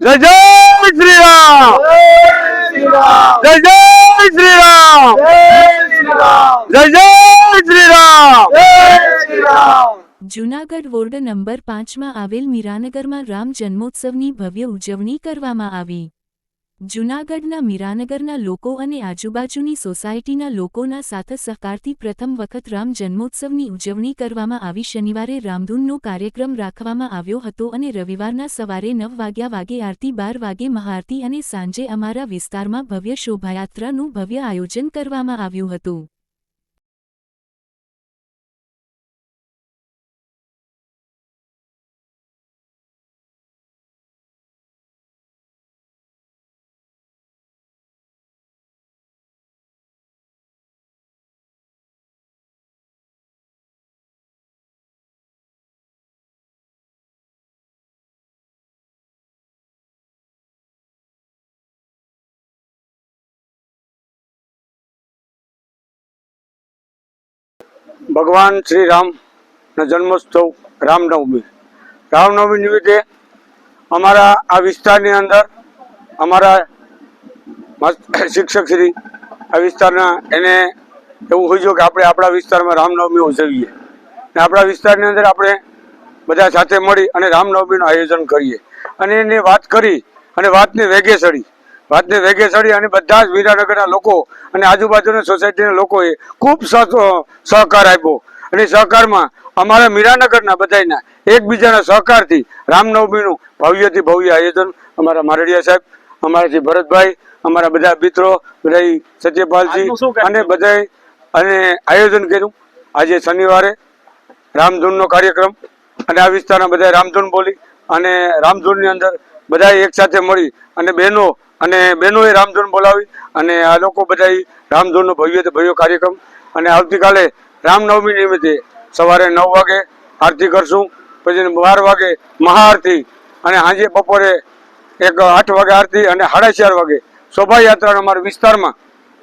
જય જય શ્રી રામ જય જય શ્રી રામ જય જય શ્રી રામ જુનાગઢ વોર્ડ નંબર પાંચમાં આવેલ મીરાનગરમાં રામ જન્મોત્સવની ભવ્ય ઉજવણી કરવામાં આવી. જૂનાગઢના મીરાનગરના લોકો અને આજુબાજુની સોસાયટીના લોકોના સાથ સહકારથી પ્રથમ વખત રામ જન્મોત્સવની ઉજવણી કરવામાં આવી. શનિવારે રામધૂનનો કાર્યક્રમ રાખવામાં આવ્યો હતો અને રવિવારના સવારે નવ વાગ્યા વાગે આરતી, બાર વાગે મહાઆરતી અને સાંજે અમારા વિસ્તારમાં ભવ્ય શોભાયાત્રાનું ભવ્ય આયોજન કરવામાં આવ્યું હતું. ભગવાન શ્રી રામનો જન્મોત્સવ રામનવમી. રામનવમી નિમિત્તે અમારા આ વિસ્તારની અંદર અમારા શિક્ષક શ્રી આ વિસ્તારના એને એવું હોય કે આપણે આપણા વિસ્તારમાં રામનવમી ઉજવીએ. ને આપણા વિસ્તારની અંદર આપણે બધા સાથે મળી અને રામનવમીનું આયોજન કરીએ. અને એની વાત કરી અને વાતને વેગે ચડી. વાતને વેગે ચડી અને બધા જ વીરાનગરના લોકો અને આજુબાજુના સોસાયટીના લોકોએ ખૂબ સહકાર આપ્યો અને સહકારમાં અમારા મીરાનગરના બધાના એકબીજાના સહકારથી રામનવમીનું ભવ્યથી ભવ્ય આયોજન અમારા મારડિયા સાહેબ અમારાથી ભરતભાઈ અમારા બધા મિત્રો બધા સત્યપાલજી? અને બધા અને આયોજન કર્યું આજે શનિવારે રામધૂનનો કાર્યક્રમ અને આ વિસ્તારના બધા રામધૂન બોલી અને રામધૂનની અંદર બધાએ એક સાથે મળી અને બહેનો અને બહેનોએ રામધૂન બોલાવી અને આ લોકો બધાએ રામધૂનનો ભવ્ય ભવ્ય કાર્યક્રમ અને આવતીકાલે રામનવમી નિમિત્તે સવારે નવ વાગે આરતી કરશું, પછી બાર વાગે મહાઆરતી અને સાંજે બપોરે એક આઠ વાગે આરતી અને સાડા ચાર વાગે શોભાયાત્રાનો અમારા વિસ્તારમાં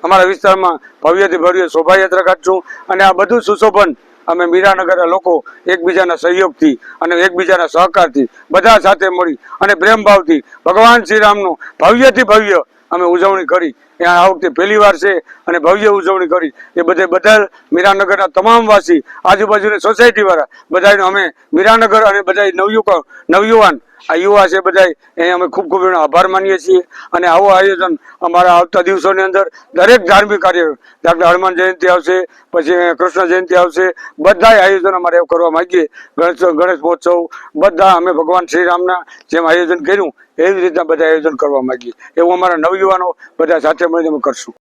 અમારા વિસ્તારમાં ભવ્યથી ભવ્ય શોભાયાત્રા કાઢશું અને આ બધું સુશોભન અમે મીરાનગરના લોકો એકબીજાના સહયોગથી અને એકબીજાના સહકારથી બધા સાથે મળી અને પ્રેમભાવથી ભગવાન શ્રીરામનું ભવ્યથી ભવ્ય અમે ઉજવણી કરી. એ આ વખતે પહેલી વાર છે અને ભવ્ય ઉજવણી કરી. એ બધે બધા મીરાનગરના તમામ વાસી, આજુબાજુની સોસાયટી વાળા બધાનો અમે મીરાનગર અને બધા નવયુવક નવયુવાન આ યુવા છે બધા, એ અમે ખૂબ ખૂબ એનો આભાર માનીએ છીએ. અને આવું આયોજન અમારા આવતા દિવસોની અંદર દરેક ધાર્મિક કાર્ય, દાખલા હનુમાન જયંતિ આવશે, પછી કૃષ્ણ જયંતિ આવશે બધા આયોજન અમારે એવું કરવા માંગીએ. ગણેશ ગણેશ મહોત્સવ, બધા અમે ભગવાન શ્રીરામના જેમ આયોજન કર્યું, એવી રીતના બધા આયોજન કરવા માંગીએ. એવું અમારા નવયુવાનો બધા સાથે મળીને અમે કરશું.